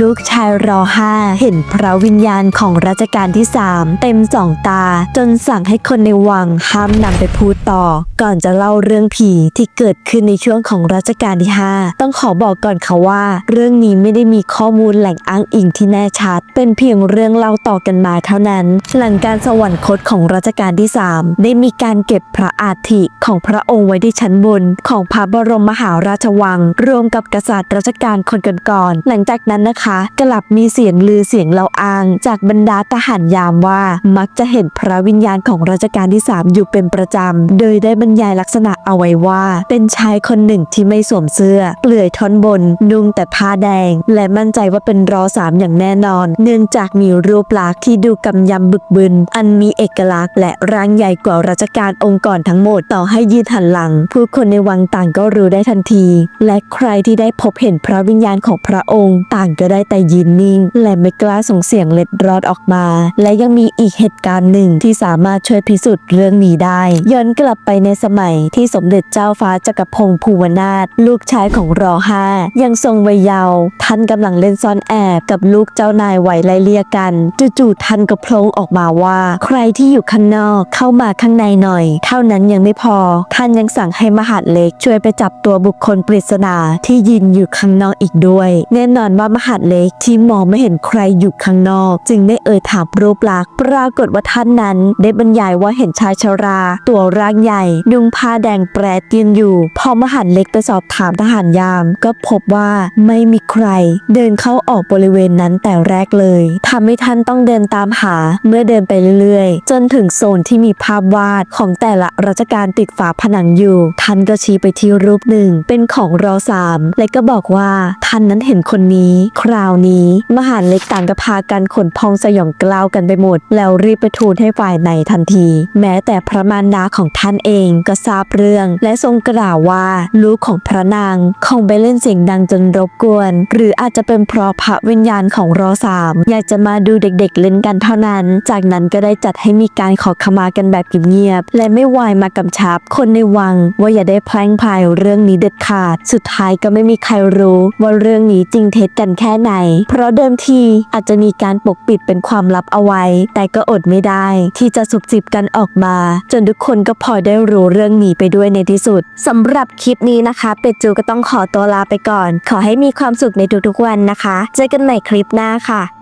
ลูกชายรอห้าเห็นพระวิญญาณของรัชกาลที่สามเต็มสองตา จนสั่งให้คนในวังห้ามนำไปพูดต่อ ก่อนจะเล่าเรื่องผีที่เกิดขึ้นในช่วงของรัชกาลที่ห้าต้องขอบอกก่อนค่ะว่า เรื่องนี้ไม่ได้มีข้อมูลแหล่งอ้างอิงที่แน่ชัด เป็นเพียงเรื่องเล่าต่อกันมาเท่านั้น หลังการสวรรคตของรัชกาลที่สามได้มีการเก็บพระอาธิของพระองค์ไว้ที่ชั้นบน ของพระบรมมหาราชวัง รวมกับกษัตริย์รัชกาลคนก่อนๆหลังจากนั้นนะคะกลับมีเสียงลือเสียงเล่าอ้าง จากบรรดาทหารยามว่า มักจะเห็นพระวิญญาณของรัชกาลที่ 3 อยู่เป็นประจำ โดยได้บรรยายลักษณะเอาไว้ว่า เป็นชายคนหนึ่งที่ไม่สวมเสื้อ เปลือยท่อนบน นุ่งแต่ผ้าแดง และมั่นใจว่าเป็นรอสามอย่างแน่นอน เนื่องจากมีรูปลักษณ์ที่ดูกำยำบึกบึน อันมีเอกลักษณ์และร่างใหญ่กว่ารัชกาลองค์ก่อนทั้งหมดต่อให้ยืนหันหลัง ผู้คนในวังต่างก็รู้ได้ทันที และใครที่ได้พบเห็นพระวิญญาณของพระองค์ ต่างก็ได้แต่ยืนนิ่ง และไม่กล้าส่งเสียงเล็ดรอดออกมา และยังมีอีกเหตุการณ์หนึ่งที่สามารถช่วยพิสูจน์เรื่องนี้ได้ ย้อนกลับไปในสมัยที่สมเด็จเจ้าฟ้าจักรพงศ์ภูวนาถลูกชายของรอห้ายังทรงวัยเยาว์ท่านกำลังเล่นซ่อนแอบกับลูกเจ้านายไหวไล่เลี่ยกันจู่ๆท่านก็โพลงออกมาว่า ใครที่อยู่ข้างนอกเข้ามาข้างในหน่อย เท่านั้นยังไม่พอ ท่านยังสั่งให้มหาดเล็กช่วยไปจับตัวบุคคลปริศนาที่ยืนอยู่ข้างนอกอีกด้วย แน่นอนว่ามหาดเล็กที่มองไม่เห็นใครอยู่ข้างนอก จึงได้เอ่ยถามรูปลักษณ์ปรากฏว่าท่านนั้น ได้บรรยายว่าเห็นชายชรา ตัวร่างใหญ่นุ่งผ้าแดงแปรดยืนอยู่ พอมหาดเล็กไปสอบถามทหารยาม ก็พบว่าไม่มีใคร เดินเข้าออกบริเวณนั้นแต่แรกเลยทำให้ท่านต้องเดินตามหาเมื่อเดินไปเรื่อยๆ จนถึงโซนที่มีภาพวาดของแต่ละรัชกาลติดฝาผนังอยู่ ท่านก็ชี้ไปที่รูปหนึ่ง เป็นของรอสามและก็บอกว่าท่านนั้นเห็นคนนี้ครราวนี้ มหาเล็กต่างก็พากันขนพองสยองกล้าวกันไปหมด แล้วรีบไปทูลให้ฝ่ายในทันที แม้แต่พระมารดาของท่านเองก็ทราบเรื่อง และทรงกล่าวว่าลูกของพระนางคงไปเล่นเสียงดังจนรบกวน หรืออาจจะเป็นเพราะพระวิญญาณของรอสามอยากจะมาดูเด็กๆเล่นกันเท่านั้น จากนั้นก็ได้จัดให้มีการขอขมากันแบบเงียบๆและไม่วายมากำชับคนในวัง ว่าอย่าได้แพร่งพายเรื่องนี้เด็ดขาด สุดท้ายก็ไม่มีใครรู้ว่าเรื่องนี้จริงเท็จกันแค่ไหน เพราะเดิมทีอาจจะมีการปกปิดเป็นความลับเอาไว้ แต่ก็อดไม่ได้ ที่จะสุบจิบกันออกมา จนทุกคนก็พอได้รู้เรื่องนี้ไปด้วยในที่สุดสำหรับคลิปนี้นะคะ เป็ดจูก็ต้องขอตัวลาไปก่อน ขอให้มีความสุขในทุกๆวันนะคะ เจอกันใหม่คลิปหน้าค่ะ